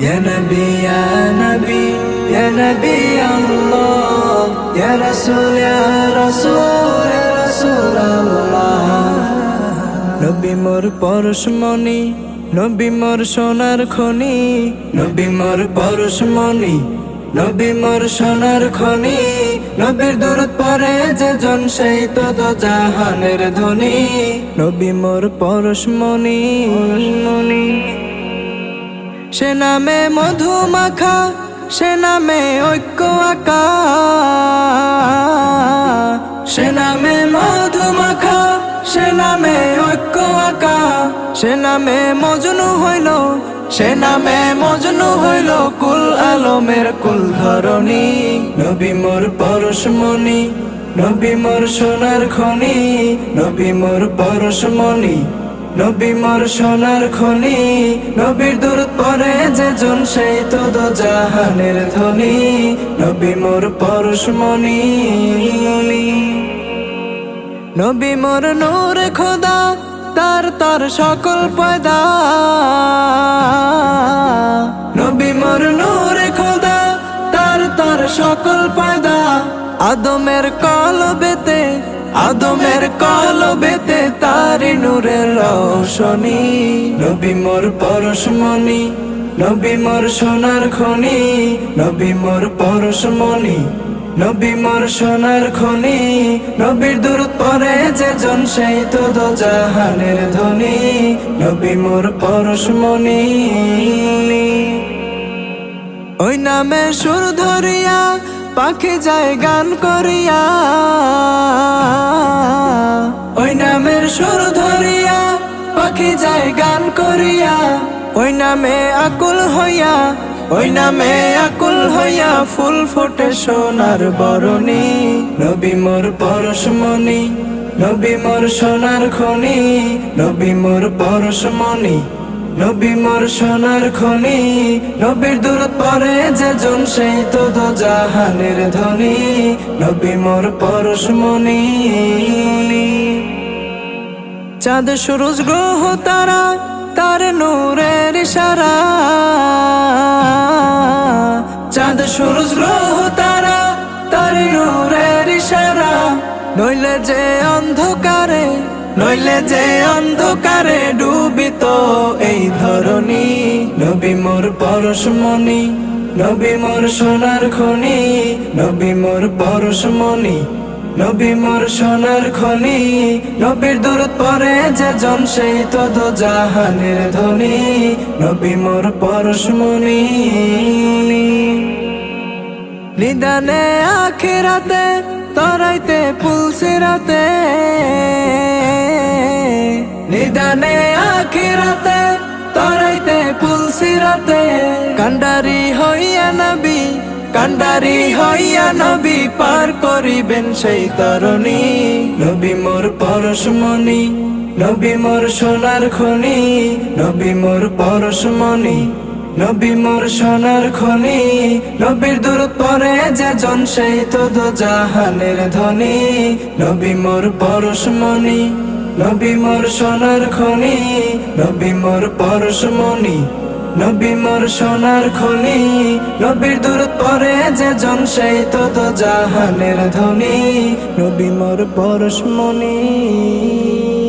يا نبي يا نبي يا نبي الله يا رسول يا رسول يا رسول الله নবী মোর পরশমণি নবী মোর সোনার খনি নবী মোর পরশমণি নবী মোর সোনার খনি নবীর দূরত পরে যে জন সেই তদ জাহানের ধ্বনি নবী মোর পরশমণি সে নামে মধু মাখা সে নামে ঐক্য আকা। সে নামে মধু মাখা সে নামে ঐক্য আকা। সে নামে মজনু হইল, সে নামে মজনু হইল কুল আলমের কুল ধরণী। নবী মোর পরশমণি নবী মোর সোনার খনি, নবী মোর পরশমণি নবী মোর সোনার খনি, নবীর দূর পরে যে জন, সেই তদ জাহানের ধ্বনি। নবী মোর পরশমণি। নবী মোর নূর খোদা, তার তার সকল পয়দা। নবী মোর নূর খোদা, তার তার সকল পয়দা। আদমের কলবেতে আদমের কলবেতে তারি নূরের রৌশনী। নবী মোর পরশমণি, নবী মোর সোনার খনি। নবী মোর পরশমণি, নবী মোর সোনার খনি। নবীর দূর পরে যে জন সেই তদ জাহানের ধ্বনি নবী মোর পরশমণি। ওই নামে সুর ধরিয়া পাখি যায় গান করিয়া। ওই নামের সুর ধরিয়া পাখি যায় গান করিয়া। ওই নামে আকুল হইয়া, ওই নামে আকুল হইয়া ফুল ফোটে সোনার বরণী। নবী মোর পরশমণি, নবী মোর সোনার খনি। নবী মোর পরশমণি নবী মোর সোনার খনি, নবীর দূর পরে যে জন সেই তদ জাহানের ধ্বনি নবী মোর পরশমণি চাঁদ সুরজ গ্রহ তারা, তার নূরের ইশারা। চাঁদ সুরজ গ্রহ তারা, তার নূরের ইশারা। নইলে যে অন্ধকারে নইলে যে অন্ধকারে ডুবিত এই ধরনী নবী মোর পরশমণি, নবী মোর সোনার খনি, নবী মোর পরশমণি, নবী মোর সোনার খনি। নবীর দূর পরে যে জন সেই তদ জাহানের ধ্বনি নবী মোর পরশমণি। নিদানে আখেরাতে তরাইতে পুলসিরাতে নিদানে, আখেরাতে, তরাইতে পুলসিরাতে কান্ডারি হইয়া নবী, কান্ডারি হইয়া নবী, পার করিবেন সেই তরণী। নবী মোর পরশমণি, নবী মোর সোনার খনি। নবী মোর পরশমণি নবী মোর সোনার খনি, নবীর দূর পরে যে জন সেই তদ জাহানের ধ্বনি। নবী মোর পরশমণি, নবী মোর সোনার খনি, নবী মোর পরশমণি। নবী মোর সোনার খনি, নবীর দূর পরে যে জন সেই তদ জাহানের ধ্বনি। নবী মোর পরশমণি।